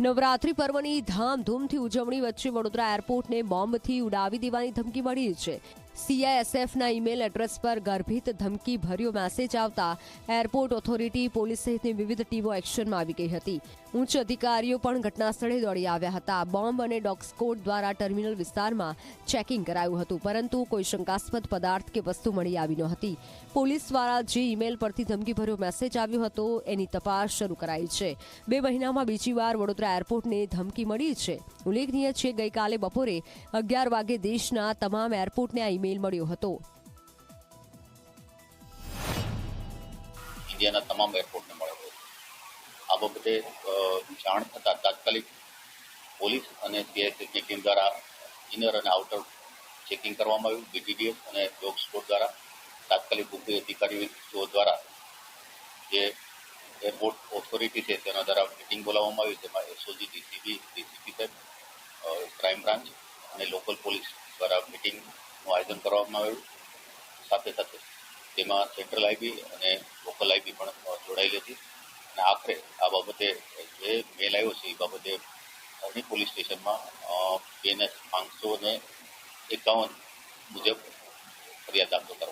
નવરાત્રી પર્વની ધામધૂમથી ઉજવણી વચ્ચે વડોદરા એરપોર્ટને બોમ્બથી ઉડાવી દેવાની ધમકી મળી છે. સીઆઈએસએફના ઈમેલ એડ્રેસ પર ગર્ભિત ધમકી ભર્યો મેસેજ આવતા એરપોર્ટ ઓથોરિટી પોલીસ સહિતની વિવિધ ટીમો એક્શનમાં આવી ગઈ હતી. ઉચ્ચ અધિકારીઓ પણ ઘટના સ્થળે દોડી આવ્યા હતા. બોમ્બ અને ડોગસ્કોટ દ્વારા ટર્મિનલ વિસ્તારમાં ચેકિંગ કરાયું હતું, પરંતુ કોઈ શંકાસ્પદ પદાર્થ કે વસ્તુ મળી આવી ન હતી. પોલીસ દ્વારા જે ઈમેલ પરથી ધમકીભર્યો મેસેજ આવ્યો હતો, એની તપાસ શરૂ કરાઈ છે. બે મહિનામાં બીજી વાર વડોદરા એરપોર્ટને ધમકી મળી છે. ઉલ્લેખનીય છે, ગઈકાલે બપોરે અગિયાર વાગે દેશના તમામ એરપોર્ટને આ ઈમેલ મળ્યો હતો. ઇન્ડિયાના તમામ એરપોર્ટને મળ્યો આ બાબતે જાણ થતાં તાત્કાલિક પોલીસ અને સીઆઈએસએફની ટીમ દ્વારા ઇનર અને આઉટર ચેકિંગ કરવામાં આવ્યું. બીટીડીએસ અને ડોગ સ્કોડ દ્વારા તાત્કાલિક ઉપરી અધિકારીઓ દ્વારા જે એરપોર્ટ ઓથોરિટી છે તેના દ્વારા મિટિંગ બોલાવવામાં આવી. તેમાં એસઓજી, ડીસીબી, ડીસીપી સાહેબ ક્રાઇમ બ્રાન્ચ અને લોકલ પોલીસ દ્વારા મિટિંગનું આયોજન કરવામાં આવ્યું સાથે સાથે તેમાં સેન્ટ્રલ આઈબી અને લોકલ આઈબી પણ જોડાયેલી હતી. અને આખરે આ બાબતે જે મેલ આવ્યો છે, એ બાબતે અરણી પોલીસ સ્ટેશનમાં બેને પાંચસો ને એકાવન મુજબ ફરિયાદ દાખલ કરવામાં